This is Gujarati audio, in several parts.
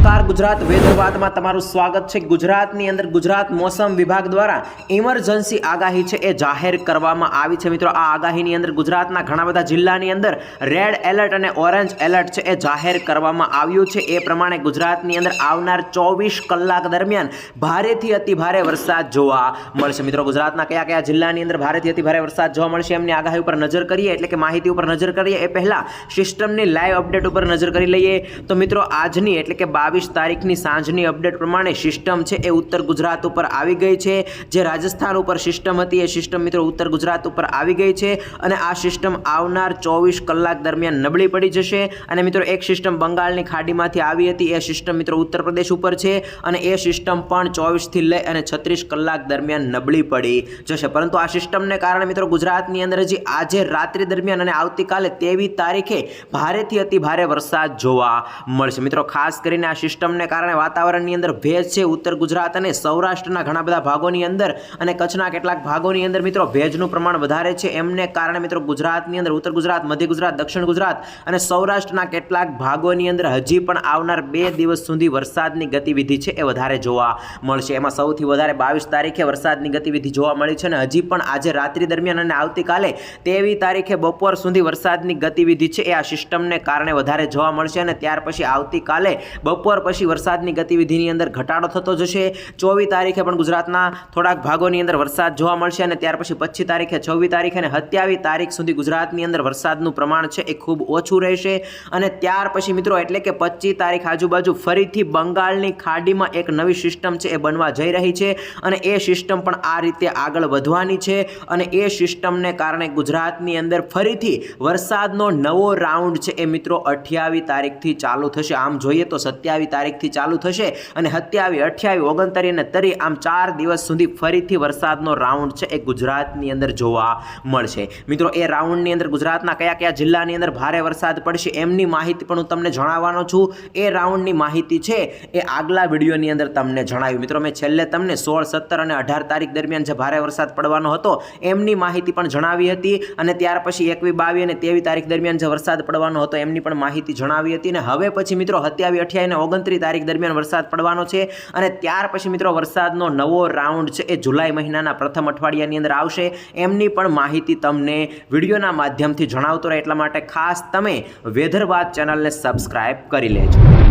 નમસ્કાર, ગુજરાત વેધરવાદમાં તમારું સ્વાગત છે. ગુજરાતની અંદર ગુજરાત મોસમ વિભાગ દ્વારા ઇમરજન્સી આગાહી છે એ જાહેર કરવામાં આવી છે. મિત્રો, આ આગાહીની અંદર ગુજરાતના ઘણા બધા જિલ્લાની અંદર રેડ એલર્ટ અને ઓરેન્જ એલર્ટ છે એ જાહેર કરવામાં આવ્યું છે. એ પ્રમાણે ગુજરાતની અંદર આવનાર ચોવીસ કલાક દરમિયાન ભારેથી અતિ ભારે વરસાદ જોવા મળશે. મિત્રો, ગુજરાતના કયા કયા જિલ્લાની અંદર ભારેથી અતિ ભારે વરસાદ જોવા મળશે એમની આગાહી ઉપર નજર કરીએ. એટલે કે માહિતી ઉપર નજર કરીએ. એ પહેલાં સિસ્ટમની લાઈવ અપડેટ ઉપર નજર કરી લઈએ. તો મિત્રો, આજની એટલે કે બાવીસ તારીખની સાંજની અપડેટ પ્રમાણે સિસ્ટમ છે એ ઉત્તર ગુજરાત ઉપર આવી ગઈ છે. જે રાજસ્થાન ઉપર સિસ્ટમ હતી એ સિસ્ટમ મિત્રો ઉત્તર ગુજરાત ઉપર આવી ગઈ છે અને આ સિસ્ટમ આવનાર ચોવીસ કલાક દરમિયાન નબળી પડી જશે. અને મિત્રો એક સિસ્ટમ બંગાળની ખાડીમાંથી આવી હતી, એ સિસ્ટમ મિત્રો ઉત્તર પ્રદેશ ઉપર છે અને એ સિસ્ટમ પણ ચોવીસથી લઈ અને છત્રીસ કલાક દરમિયાન નબળી પડી જશે. પરંતુ આ સિસ્ટમને કારણે મિત્રો ગુજરાતની અંદર હજી આજે રાત્રિ દરમિયાન અને આવતીકાલે તેવી તારીખે ભારેથી અતિ ભારે વરસાદ જોવા મળશે. મિત્રો ખાસ કરીને આ સિસ્ટમને કારણે વાતાવરણની અંદર ભેજ છે. ઉત્તર ગુજરાત અને સૌરાષ્ટ્રના ઘણા બધા ભાગોની અંદર અને કચ્છના કેટલાક ભાગોની અંદર મિત્રો ભેજનું પ્રમાણ વધારે છે. એમને કારણે મિત્રો ગુજરાતની અંદર ઉત્તર ગુજરાત, મધ્ય ગુજરાત, દક્ષિણ ગુજરાત અને સૌરાષ્ટ્રના કેટલાક ભાગોની અંદર હજી પણ આવનાર બે દિવસ સુધી વરસાદની ગતિવિધિ છે એ વધારે જોવા મળશે. એમાં સૌથી વધારે બાવીસ તારીખે વરસાદની ગતિવિધિ જોવા મળી છે અને હજી પણ આજે રાત્રિ દરમિયાન અને આવતીકાલે તેવી તારીખે બપોર સુધી વરસાદની ગતિવિધિ છે એ આ સિસ્ટમને કારણે વધારે જોવા મળશે અને ત્યાર પછી આવતીકાલે બપોર પછી વરસાદની ગતિવિધિની અંદર ઘટાડો થતો જશે. ચોવીસ તારીખે પણ ગુજરાતના થોડાક ભાગોની અંદર વરસાદ જોવા મળશે અને ત્યાર પછી પચીસ તારીખે, છવ્વીસ તારીખે અને સત્યાવીસ તારીખ સુધી ગુજરાતની અંદર વરસાદનું પ્રમાણ છે એ ખૂબ ઓછું રહેશે. અને ત્યાર પછી મિત્રો એટલે કે પચીસ તારીખ આજુબાજુ ફરીથી બંગાળની ખાડીમાં એક નવી સિસ્ટમ છે એ બનવા જઈ રહી છે અને એ સિસ્ટમ પણ આ રીતે આગળ વધવાની છે. અને એ સિસ્ટમને કારણે ગુજરાતની અંદર ફરીથી વરસાદનો નવો રાઉન્ડ છે એ મિત્રો અઠ્યાવીસ તારીખથી ચાલુ થશે. આમ જોઈએ તો સત્યાવીસ તારીખથી ચાલુ થશે અને સત્યાવી અઠ્યાવી ઓગણતરી અને તરી આમ ચાર દિવસ સુધી ફરીથી વરસાદનો રાઉન્ડ છે એ ગુજરાતની અંદર જોવા મળશે. મિત્રો, એ રાઉન્ડની અંદર ગુજરાતના કયા કયા જિલ્લાની અંદર ભારે વરસાદ પડશે એમની માહિતી પણ હું તમને જણાવવાનો છું. એ રાઉન્ડની માહિતી છે એ આગલા વિડીયોની અંદર તમને જણાવ્યું. મિત્રો, મેં છેલ્લે તમને સોળ, સત્તર અને અઢાર તારીખ દરમિયાન જે ભારે વરસાદ પડવાનો હતો એમની માહિતી પણ જણાવી હતી અને ત્યાર પછી એકવી બાવી અને તેવી તારીખ દરમિયાન જે વરસાદ પડવાનો હતો એમની પણ માહિતી જણાવી હતી. અને હવે પછી, મિત્રો હત્યાવી અઠ્યાવી અને ઓગણત્રીસ તારીખ દરમિયાન વરસાદ પડવાનો છે અને ત્યાર પછી મિત્રો વરસાદનો નવો રાઉન્ડ છે એ જુલાઈ મહિનાના પ્રથમ અઠવાડિયાની અંદર આવશે. એમની પણ માહિતી તમને વિડીયોના માધ્યમથી જણાવતો રહે એટલા માટે ખાસ તમે વેધરવાદ ચેનલને સબસ્ક્રાઈબ કરી લેજો.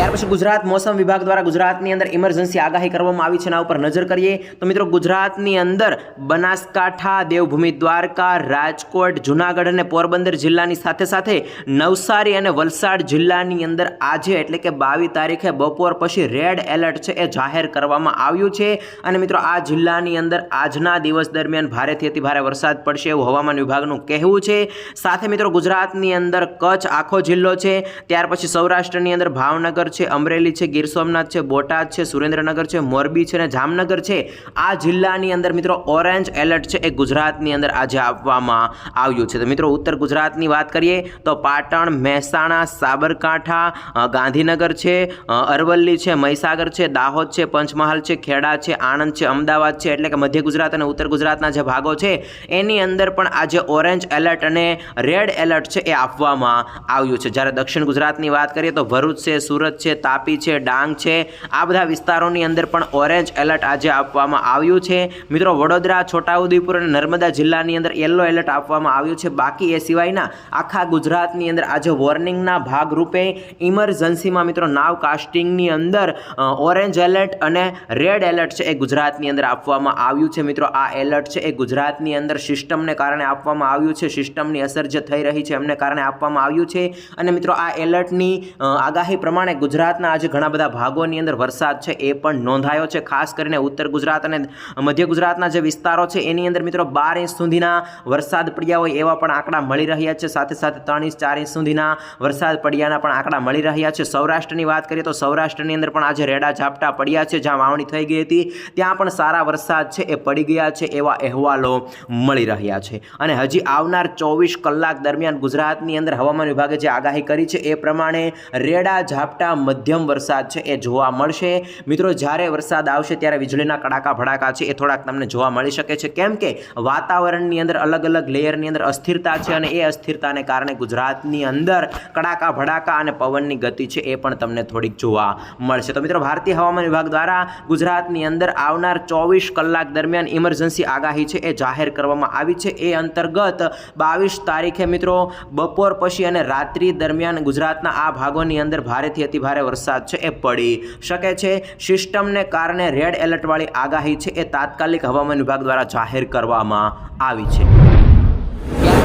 ત્યાર પછી ગુજરાત મોસમ વિભાગ દ્વારા ગુજરાતની અંદર ઇમરજન્સી આગાહી કરવામાં આવી છે એના ઉપર નજર કરીએ તો મિત્રો ગુજરાતની અંદર બનાસકાંઠા, દેવભૂમિ, દ્વારકા, રાજકોટ, જુનાગઢ અને પોરબંદર જિલ્લાની સાથે સાથે નવસારી અને વલસાડ જિલ્લાની અંદર આજે એટલે કે બાવીસ તારીખે બપોર પછી રેડ એલર્ટ છે એ જાહેર કરવામાં આવ્યું છે. અને મિત્રો આ જિલ્લાની અંદર આજના દિવસ દરમિયાન ભારેથી અતિ ભારે વરસાદ પડશે એવું હવામાન વિભાગનું કહેવું છે. સાથે મિત્રો ગુજરાતની અંદર કચ્છ આખો જિલ્લો છે. ત્યાર પછી સૌરાષ્ટ્રની અંદર ભાવનગર છે, અમરેલી છે, ગીર સોમનાથ છે, બોટાદ છે, સુરેન્દ્રનગર છે, મોરબી છે અને જામનગર છે, આ જિલ્લાની અંદર મિત્રો ઓરેન્જ એલર્ટ છે એ ગુજરાતની અંદર આજે આપવામાં આવ્યું છે. તો મિત્રો ઉત્તર ગુજરાતની વાત કરીએ તો પાટણ, મહેસાણા, સાબરકાંઠા ગાંધીનગર છે અરવલ્લી છે, મહીસાગર છે, દાહોદ છે, પંચમહાલ છે, ખેડા છે, આણંદ છે, અમદાવાદ છે, એટલે કે મધ્ય ગુજરાત અને ઉત્તર ગુજરાતના જે ભાગો છે એની અંદર પણ આજે ઓરેન્જ એલર્ટ અને રેડ એલર્ટ છે એ આપવામાં આવ્યું છે. જ્યારે દક્ષિણ ગુજરાતની વાત કરીએ તો ભરૂચ છે, સુરત છે, તાપી છે, ડાંગ છે. આ બધા વિસ્તારોની અંદર પણ ઓરેન્જ એલર્ટ આજે આપવામાં આવ્યું છે. મિત્રો, વડોદરા, છોટાઉદેપુર અને નર્મદા જિલ્લાની અંદર યલો એલર્ટ આપવામાં આવ્યું છે. બાકી એ સિવાયના આખા ગુજરાતની અંદર આજે વોર્નિંગના ભાગરૂપે ઇમરજન્સીમાં મિત્રો, નાવ કાસ્ટિંગની અંદર ઓરેન્જ એલર્ટ અને રેડ એલર્ટ છે એ ગુજરાતની અંદર આપવામાં આવ્યું છે. મિત્રો, આ એલર્ટ છે એ ગુજરાતની અંદર સિસ્ટમને કારણે આપવામાં આવ્યું છે. સિસ્ટમની અસર જે થઈ રહી છે એમને કારણે આપવામાં આવ્યું છે. અને મિત્રો, આ એલર્ટની આગાહી પ્રમાણે ગુજરાતના આજે ઘણા બધા ભાગોની અંદર વરસાદ છે, એ પણ નોંધાયો છે. ખાસ કરીને ઉત્તર ગુજરાત અને મધ્ય ગુજરાતના જે વિસ્તારો છે, એની અંદર મિત્રો બાર ઇંચ સુધીના વરસાદ પડ્યા હોય એવા પણ આંકડા મળી રહ્યા છે. સાથે સાથે ત્રણ ઇંચ, ચાર ઇંચ સુધીના વરસાદ પડ્યાના પણ આંકડા મળી રહ્યા છે. સૌરાષ્ટ્રની વાત કરીએ તો સૌરાષ્ટ્રની અંદર પણ આજે રેડા ઝાપટા પડ્યા છે, જ્યાં વાવણી થઈ ગઈ હતી. ત્યાં પણ સારા વરસાદ છે, એ પડી ગયા છે, એવા અહેવાલો મળી રહ્યા છે. અને હજી આવનાર ચોવીસ કલાક દરમિયાન ગુજરાતની અંદર હવામાન વિભાગે જે આગાહી કરી છે, એ પ્રમાણે રેડા ઝાપટા દ્વારા મધ્યમ વરસાદ છે એ જોવા મળશે. મિત્રો, જ્યારે વરસાદ આવશે ત્યારે વીજળીના કડાકા ભડાકા છે એ થોડાક તમને જોવા મળી શકે છે. કેમ કે વાતાવરણની અંદર અલગ અલગ લેયરની અંદર અસ્થિરતા છે અને એ અસ્થિરતાને કારણે ગુજરાતની અંદર કડાકા ભડાકા અને પવનની ગતિ છે એ પણ તમને થોડીક જોવા મળશે. તો મિત્રો, ભારતીય હવામાન વિભાગ દ્વારા ગુજરાતની અંદર આવનાર ચોવીસ કલાક દરમિયાન ઇમરજન્સી આગાહી છે એ જાહેર કરવામાં આવી છે. એ અંતર્ગત બાવીસ તારીખે મિત્રો, બપોર પછી અને રાત્રિ દરમિયાન ગુજરાતના આ ભાગોની અંદર ભારેથી અતિ ભારે વરસાદ છે, એ પડી શકે છે. સિસ્ટમને કારણે રેડ એલર્ટવાળી આગાહી છે, એ તાત્કાલિક હવામાન વિભાગ દ્વારા જાહેર કરવામાં આવી છે.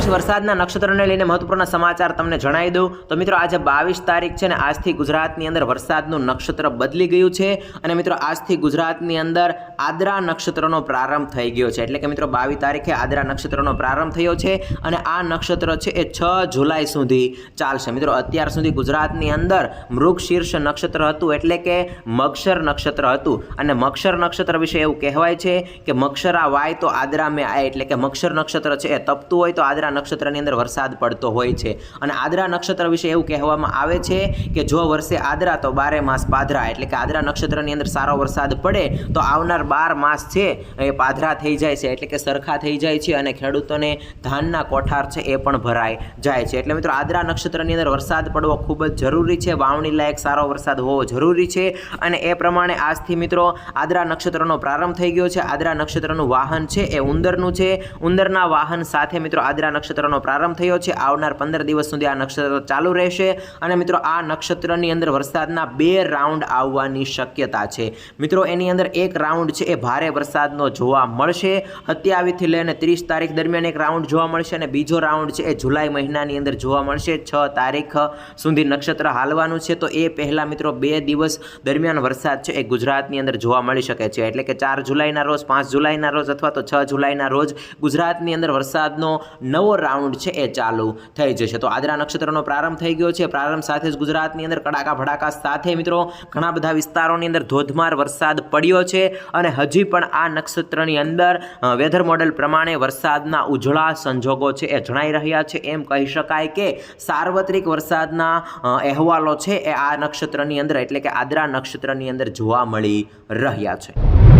પછી વરસાદના નક્ષત્રને લઈને મહત્વપૂર્ણ સમાચાર તમને જણાવી દઉં. તો મિત્રો, આજે બાવીસ તારીખ છે ને આજથી ગુજરાતની અંદર વરસાદનું નક્ષત્ર બદલી ગયું છે અને મિત્રો, આજથી ગુજરાતની અંદર આદ્રા નક્ષત્રનો પ્રારંભ થઈ ગયો છે. એટલે કે મિત્રો, બાવીસ તારીખે આદ્રા નક્ષત્રનો પ્રારંભ થયો છે અને આ નક્ષત્ર છે એ છ જુલાઈ સુધી ચાલશે. મિત્રો, અત્યાર સુધી ગુજરાતની અંદર મૃગ શીર્ષ નક્ષત્ર હતું એટલે કે મક્ષર નક્ષત્ર હતું. અને મક્ષર નક્ષત્ર વિશે એવું કહેવાય છે કે મક્ષરા વાય તો આદરા મેં આય, એટલે કે મક્ષર નક્ષત્ર છે એ તપતું હોય તો આદરા નક્ષત્રની અંદર વરસાદ પડતો હોય છે. અને આદરા નક્ષત્ર વિશે એવું કહેવામાં આવે છે કે જો વર્ષે આદરા તો બારે માસ પાધરા એટલે કે આદરા નક્ષત્રની અંદર સારો વરસાદ પડે તો આવનાર બાર માસ છે એ પાધરા થઈ જાય છે, એટલે કે સરખા થઈ જાય છે અને ખેડૂતોને ધાનના કોઠાર છે એ પણ ભરાય જાય છે. એટલે મિત્રો, આદરા નક્ષત્રની અંદર વરસાદ પડવો ખૂબ જ જરૂરી છે, વાવણી લાયક સારો વરસાદ હોવો જરૂરી છે. અને એ પ્રમાણે આજથી મિત્રો, આદરા નક્ષત્રનો પ્રારંભ થઈ ગયો છે. આદરા નક્ષત્રનું વાહન છે એ ઉંદરનું છે. ઉંદરના વાહન સાથે મિત્રો આદરા નક્ષત્રનો પ્રારંભ થયો છે. આવનાર પંદર દિવસ સુધી આ નક્ષત્ર ચાલુ રહેશે અને મિત્રો આ નક્ષત્રની અંદર વરસાદના બે રાઉન્ડ આવવાની શક્યતા છે. મિત્રો એની અંદર એક રાઉન્ડ છે એ ભારે વરસાદનો જોવા મળશે. સત્યાવીસથી લઈને ત્રીસ તારીખ દરમિયાન એક રાઉન્ડ જોવા મળશે અને બીજો રાઉન્ડ છે એ જુલાઈ મહિનાની અંદર જોવા મળશે. છ તારીખ સુધી નક્ષત્ર હાલવાનું છે. તો એ પહેલાં મિત્રો બે દિવસ દરમિયાન વરસાદ છે એ ગુજરાતની અંદર જોવા મળી શકે છે. એટલે કે ચાર જુલાઈના રોજ, પાંચ જુલાઈના રોજ અથવા તો છ જુલાઈના રોજ ગુજરાતની અંદર વરસાદનો નવો રાઉન્ડ છે એ ચાલુ થઈ જશે. તો આદરા નક્ષત્રનો પ્રારંભ થઈ ગયો છે. પ્રારંભ સાથે જ ગુજરાતની અંદર કડાકા ભડાકા સાથે મિત્રો ઘણા બધા વિસ્તારોની અંદર ધોધમાર વરસાદ પડ્યો છે અને હજી પણ આ નક્ષત્રની અંદર વેધર મોડેલ પ્રમાણે વરસાદના ઉજળા સંજોગો છે એ જણાઈ રહ્યા છે. એમ કહી શકાય કે સાર્વત્રિક વરસાદના અહેવાલો છે એ આ નક્ષત્રની અંદર એટલે કે આદરા નક્ષત્રની અંદર જોવા મળી રહ્યા છે.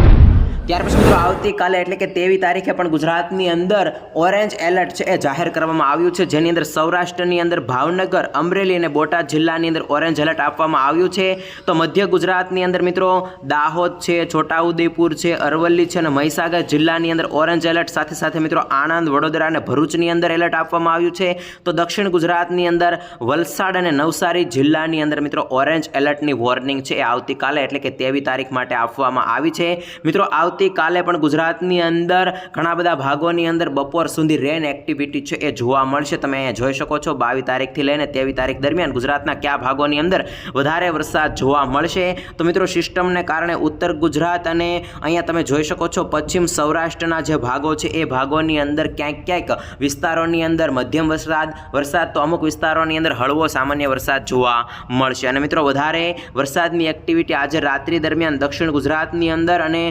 ત્યાર પછી મિત્રો આવતીકાલે એટલે કે તેવી તારીખે પણ ગુજરાતની અંદર ઓરેન્જ એલર્ટ છે એ જાહેર કરવામાં આવ્યું છે. જેની અંદર સૌરાષ્ટ્રની અંદર ભાવનગર, અમરેલી અને બોટાદ જિલ્લાની અંદર ઓરેન્જ એલર્ટ આપવામાં આવ્યું છે. તો મધ્ય ગુજરાતની અંદર મિત્રો દાહોદ છે, છોટાઉદેપુર છે, અરવલ્લી છે અને મહીસાગર જિલ્લાની અંદર ઓરેન્જ એલર્ટ સાથે સાથે મિત્રો આણંદ, વડોદરા અને ભરૂચની અંદર એલર્ટ આપવામાં આવ્યું છે. તો દક્ષિણ ગુજરાતની અંદર વલસાડ અને નવસારી જિલ્લાની અંદર મિત્રો ઓરેન્જ એલર્ટની વોર્નિંગ છે એ આવતીકાલે એટલે કે તેવી તારીખ માટે આપવામાં આવી છે. મિત્રો આવતીકાલે પણ ગુજરાતની અંદર ઘણા બધા ભાગોની અંદર બપોર સુધી રેન એક્ટિવિટી છે એ જોવા મળશે. તમે અહીંયા જોઈ શકો છો બાવીસ તારીખથી લઈને તેવી તારીખ દરમિયાન ગુજરાતના કયા ભાગોની અંદર વધારે વરસાદ જોવા મળશે. તો મિત્રો, સિસ્ટમને કારણે ઉત્તર ગુજરાત અને અહીંયા તમે જોઈ શકો છો, પશ્ચિમ સૌરાષ્ટ્રના જે ભાગો છે, એ ભાગોની અંદર ક્યાંક ક્યાંક વિસ્તારોની અંદર મધ્યમ વરસાદ વરસાદ તો અમુક વિસ્તારોની અંદર હળવો સામાન્ય વરસાદ જોવા મળશે. અને મિત્રો, વધારે વરસાદની એક્ટિવિટી આજે રાત્રિ દરમિયાન દક્ષિણ ગુજરાતની અંદર અને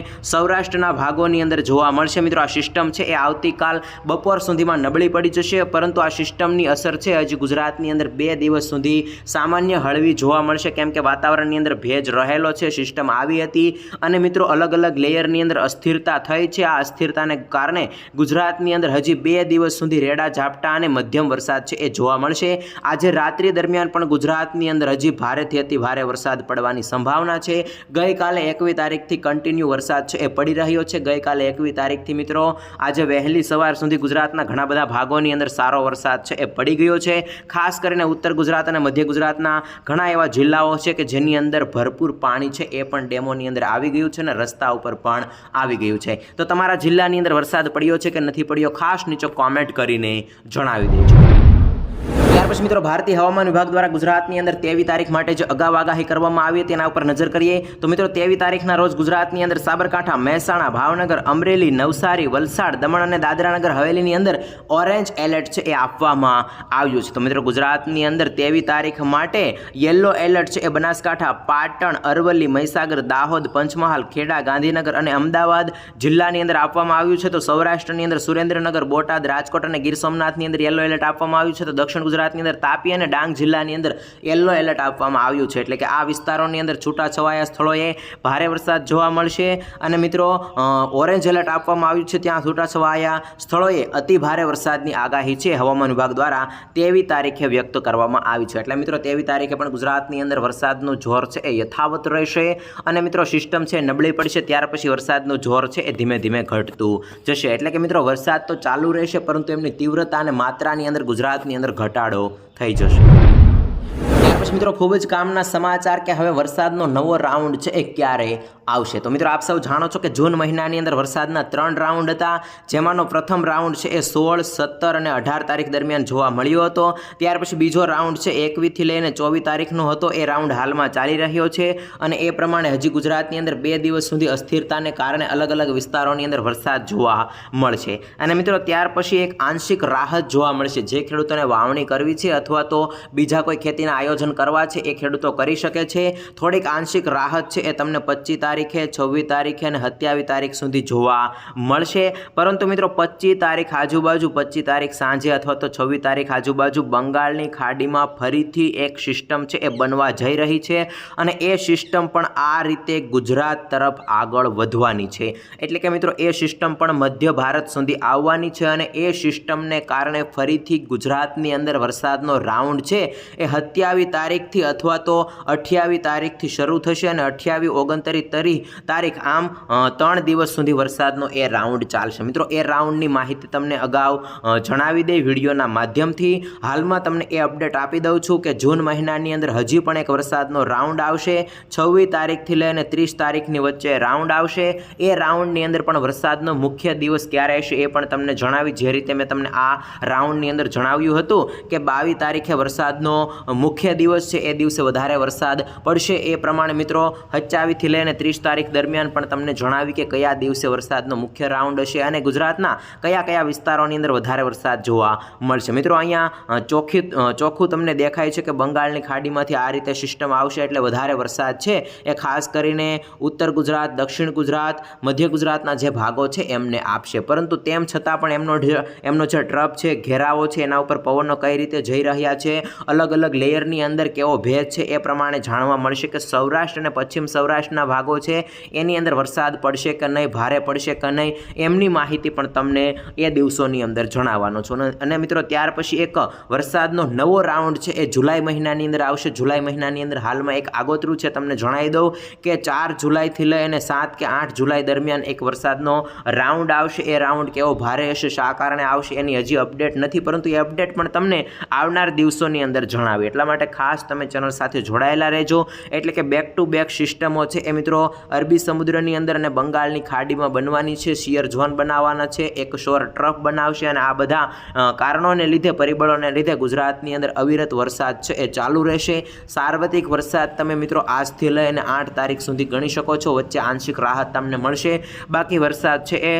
સૌરાષ્ટ્રના ભાગોની અંદર જોવા મળશે. મિત્રો, આ સિસ્ટમ છે એ આવતીકાલ બપોર સુધીમાં નબળી પડી જશે, પરંતુ આ સિસ્ટમની અસર છે હજી ગુજરાતની અંદર બે દિવસ સુધી સામાન્ય હળવી જોવા મળશે. કેમ કે વાતાવરણની અંદર ભેજ રહેલો છે, સિસ્ટમ આવી હતી અને મિત્રો અલગ અલગ લેયરની અંદર અસ્થિરતા થઈ છે. આ અસ્થિરતાને કારણે ગુજરાતની અંદર હજી બે દિવસ સુધી રેડા, ઝાપટા અને મધ્યમ વરસાદ છે એ જોવા મળશે. આજે રાત્રિ દરમિયાન પણ ગુજરાતની અંદર હજી ભારેથી અતિ ભારે વરસાદ પડવાની સંભાવના છે. ગઈકાલે એકવી તારીખથી કન્ટિન્યુ વરસાદ છે એ પડી રહ્યો છે. ગઈકાલે એકવીસ તારીખથી મિત્રો, આજે વહેલી સવાર સુધી ગુજરાતના ઘણા બધા ભાગોની અંદર સારો વરસાદ છે, એ પડી ગયો છે. ખાસ કરીને ઉત્તર ગુજરાત અને મધ્ય ગુજરાતના ઘણા એવા જિલ્લાઓ છે કે જેની અંદર ભરપૂર પાણી છે, એ પણ ડેમોની અંદર આવી ગયું છે અને રસ્તા ઉપર પણ આવી ગયું છે. તો તમારા જિલ્લાની અંદર વરસાદ પડ્યો છે કે નથી પડ્યો, ખાસ નીચે કોમેન્ટ કરીને જણાવી દેજો. ત્યાર પછી મિત્રો ભારતીય હવામાન વિભાગ દ્વારા ગુજરાતની અંદર તેવી તારીખ માટે જે અગાઉ આગાહી કરવામાં આવી તેના ઉપર નજર કરીએ, તો મિત્રો તેવી તારીખના રોજ ગુજરાતની અંદર સાબરકાંઠા, મહેસાણા, ભાવનગર, અમરેલી, નવસારી, વલસાડ, દમણ અને દાદરાનગર હવેલીની અંદર ઓરેન્જ એલર્ટ છે એ આપવામાં આવ્યું છે. તો મિત્રો ગુજરાતની અંદર તેવી તારીખ માટે યલો એલર્ટ છે એ બનાસકાંઠા, પાટણ, અરવલ્લી, મહીસાગર, દાહોદ, પંચમહાલ, ખેડા, ગાંધીનગર અને અમદાવાદ જિલ્લાની અંદર આપવામાં આવ્યું છે. તો સૌરાષ્ટ્રની અંદર સુરેન્દ્રનગર, બોટાદ, રાજકોટ અને ગીર સોમનાથની અંદર યલો એલર્ટ આપવામાં આવ્યું છે. તો દક્ષિણ ગુજરાતની ગુજરાતની અંદર તાપી અને ડાંગ જિલ્લાની અંદર યલો એલર્ટ આપવામાં આવ્યું છે. એટલે કે આ વિસ્તારોની અંદર છૂટાછવાયા સ્થળોએ ભારે વરસાદ જોવા મળશે. અને મિત્રો ઓરેન્જ એલર્ટ આપવામાં આવ્યું છે. ત્યાં છૂટાછવાયા સ્થળોએ અતિ ભારે વરસાદની આગાહી છે. હવામાન વિભાગ દ્વારા તેવી તારીખે વ્યક્ત કરવામાં આવી છે. એટલે મિત્રો, તેવી તારીખે પણ ગુજરાતની અંદર વરસાદનું જોર છે એ યથાવત રહેશે. અને મિત્રો સિસ્ટમ છે નબળી પડશે. ત્યાર પછી વરસાદનું જોર છે એ ધીમે ધીમે ઘટતું જશે. એટલે કે મિત્રો, વરસાદ તો ચાલુ રહેશે, પરંતુ એમની તીવ્રતા અને માત્રાની અંદર ગુજરાતની અંદર ઘટાડો થઈ જશે. પછી મિત્રો, ખૂબ જ કામના સમાચાર કે હવે વરસાદનો નવો રાઉન્ડ છે એ ક્યારે આવશે? તો મિત્રો, આપ સૌ જાણો છો કે જૂન મહિનાની અંદર વરસાદના ત્રણ રાઉન્ડ હતા. જેમાંનો પ્રથમ રાઉન્ડ છે એ સોળ, સત્તર અને અઢાર તારીખ દરમિયાન જોવા મળ્યો હતો. ત્યાર પછી બીજો રાઉન્ડ છે એકવીસથી લઈને ચોવીસ તારીખનો હતો. એ રાઉન્ડ હાલમાં ચાલી રહ્યો છે અને એ પ્રમાણે હજી ગુજરાતની અંદર બે દિવસ સુધી અસ્થિરતાને કારણે અલગ અલગ વિસ્તારોની અંદર વરસાદ જોવા મળશે. અને મિત્રો, ત્યાર પછી એક આંશિક રાહત જોવા મળશે. જે ખેડૂતોને વાવણી કરવી છે અથવા તો બીજા કોઈ ખેતીના આયોજન કરવા છે, એ ખેડૂતો કરી શકે છે. થોડીક આંશિક રાહત છે, એ તમને પચીસ તારીખે, છવ્વીસ તારીખે અને સત્યાવીસ તારીખ સુધી જોવા મળશે. પરંતુ મિત્રો પચીસ તારીખ આજુબાજુ પચીસ તારીખ સાંજે અથવા તો છવ્વીસ તારીખ આજુબાજુ બંગાળની ખાડીમાં ફરીથી એક સિસ્ટમ છે, એ બનવા જઈ રહી છે અને એ સિસ્ટમ પણ આ રીતે ગુજરાત તરફ આગળ વધવાની છે. એટલે કે મિત્રો, એ સિસ્ટમ પણ મધ્ય ભારત સુધી આવવાની છે અને એ સિસ્ટમને કારણે ફરીથી ગુજરાતની અંદર વરસાદનો રાઉન્ડ છે, એ સત્યાવીસ તારીખથી અથવા તો અઠ્યાવીસ તારીખથી શરૂ થશે અને અઠ્યાવીસ ઓગણત્રીસ તરી તારીખ આમ ત્રણ દિવસ સુધી વરસાદનો એ રાઉન્ડ ચાલશે. મિત્રો, એ રાઉન્ડની માહિતી તમને અગાઉ જણાવી દઈ વિડીયોના માધ્યમથી. હાલમાં તમને એ અપડેટ આપી દઉં છું કે જૂન મહિનાની અંદર હજી પણ એક વરસાદનો રાઉન્ડ આવશે. છવ્વીસ તારીખથી લઈને ત્રીસ તારીખની વચ્ચે રાઉન્ડ આવશે. એ રાઉન્ડની અંદર પણ વરસાદનો મુખ્ય દિવસ ક્યારે હશે એ પણ તમને જણાવી, જે રીતે મેં તમને આ રાઉન્ડની અંદર જણાવ્યું હતું કે બાવીસ તારીખે વરસાદનો મુખ્ય દિવસ છે, એ દિવસે વધારે વરસાદ પડશે. એ પ્રમાણે મિત્રો, હચ્ચાવીથી લઈને ત્રીસ તારીખ દરમિયાન પણ તમને જણાવી કે કયા દિવસે વરસાદનો મુખ્ય રાઉન્ડ હશે અને ગુજરાતના કયા કયા વિસ્તારોની અંદર વધારે વરસાદ જોવા મળશે. મિત્રો, અહીંયા ચોખ્ખી ચોખ્ખું તમને દેખાય છે કે બંગાળની ખાડીમાંથી આ રીતે સિસ્ટમ આવશે એટલે વધારે વરસાદ છે. એ ખાસ કરીને ઉત્તર ગુજરાત, દક્ષિણ ગુજરાત, મધ્ય ગુજરાતના જે ભાગો છે, એમને આપશે. પરંતુ તેમ છતાં પણ એમનો એમનો જે ટ્રપ છે, ઘેરાવો છે, એના ઉપર પવનો કઈ રીતે જઈ રહ્યા છે અલગ અલગ લેયરની અંદર કેવો ભેદ છે એ પ્રમાણે જાણવા મળશે કે સૌરાષ્ટ્ર અને પશ્ચિમ સૌરાષ્ટ્રના ભાગો છે, એની અંદર વરસાદ પડશે કે નહીં, ભારે પડશે કે નહીં, એમની માહિતી પણ તમને એ દિવસોની અંદર જણાવવાનો છું. અને- અને મિત્રો, ત્યાર પછી એક વરસાદનો નવો રાઉન્ડ છે, એ જુલાઈ મહિનાની અંદર આવશે. જુલાઈ મહિનાની અંદર હાલમાં એક આગોતરું છે, તમને જણાવી દઉં કે ચાર જુલાઈથી લઈ અને સાત કે આઠ જુલાઈ દરમિયાન એક વરસાદનો રાઉન્ડ આવશે. એ રાઉન્ડ કેવો ભારે હશે, શા કારણે આવશે એની હજી અપડેટ નથી, પરંતુ એ અપડેટ પણ તમને આવનાર દિવસોની અંદર જણાવી. એટલા માટે ખાસ તમે ચેનલ સાથે જોડાયેલા રહેજો. એટલે કે બેક ટુ બેક સિસ્ટમો છે એ મિત્રો અરબી સમુદ્રની અંદર અને બંગાળની ખાડીમાં બનવાની છે. શિયર ઝોન બનાવવાના છે. એક શોર ટ્રફ બનાવશે અને આ બધા કારણોને લીધે, પરિબળોને લીધે ગુજરાતની અંદર અવિરત વરસાદ છે એ ચાલુ રહેશે. સાર્વત્રિક વરસાદ તમે મિત્રો આજથી લઈને આઠ તારીખ સુધી ગણી શકો છો. વચ્ચે આંશિક રાહત તમને મળશે. બાકી વરસાદ છે એ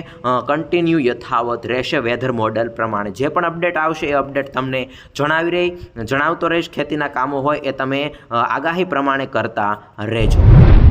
કન્ટિન્યુ યથાવત રહેશે વેધર મોડલ પ્રમાણે. જે પણ અપડેટ આવશે એ અપડેટ તમને જણાવી રહી, જણાવતો રહીશ. ખેતીના કામો હોય એ તમે આગાહી પ્રમાણે કરતા રહેજો.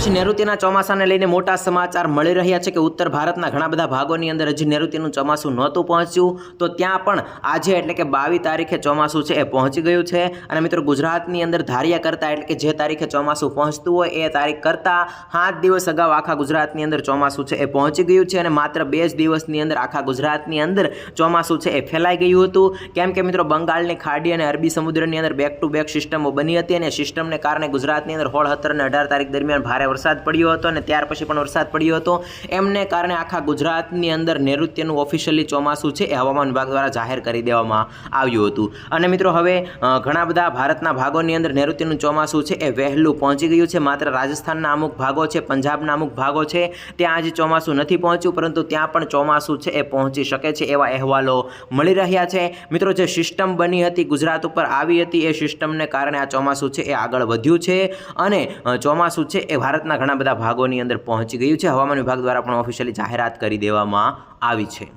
પછી નૈઋત્યના ચોમાસાને લઈને મોટા સમાચાર મળી રહ્યા છે કે ઉત્તર ભારતના ઘણા બધા ભાગોની અંદર હજી નૈઋત્યનું ચોમાસું નહોતું પહોંચ્યું. તો ત્યાં પણ આજે એટલે કે બાવીસ તારીખે ચોમાસું છે એ પહોંચી ગયું છે. અને મિત્રો ગુજરાતની અંદર ધાર્યા કરતાં એટલે કે જે તારીખે ચોમાસું પહોંચતું હોય એ તારીખ કરતાં સાત દિવસ અગાઉ આખા ગુજરાતની અંદર ચોમાસું છે એ પહોંચી ગયું છે. અને માત્ર બે જ દિવસની અંદર આખા ગુજરાતની અંદર ચોમાસું છે એ ફેલાઈ ગયું હતું. કેમ કે મિત્રો બંગાળની ખાડી અને અરબી સમુદ્રની અંદર બેક ટુ બેક સિસ્ટમો બની હતી અને સિસ્ટમને કારણે ગુજરાતની અંદર હોળ હતર અને અઢાર તારીખ દરમિયાન ભારે વરસાદ પડ્યો હતો અને ત્યાર પછી પણ વરસાદ પડ્યો હતો. એમને કારણે આખા ગુજરાતની અંદર નૈઋત્યનું ઓફિશિયલી ચોમાસું છે એ હવામાન વિભાગ દ્વારા જાહેર કરી દેવામાં આવ્યું હતું. અને મિત્રો હવે ઘણા બધા ભારતના ભાગોની અંદર નૈઋત્યનું ચોમાસું છે એ વહેલું પહોંચી ગયું છે. માત્ર રાજસ્થાનના અમુક ભાગો છે, પંજાબના અમુક ભાગો છે, ત્યાં આજે ચોમાસું નથી પહોંચ્યું, પરંતુ ત્યાં પણ ચોમાસું છે એ પહોંચી શકે છે એવા અહેવાલો મળી રહ્યા છે. મિત્રો, જે સિસ્ટમ બની હતી, ગુજરાત ઉપર આવી હતી, એ સિસ્ટમને કારણે આ ચોમાસું છે એ આગળ વધ્યું છે. અને ચોમાસું છે એ ભારતના ઘણા બધા ભાગોની અંદર પહોંચી ગયું છે. હવામાન વિભાગ દ્વારા પણ ઓફિશિયલી જાહેરાત કરી દેવામાં આવી છે.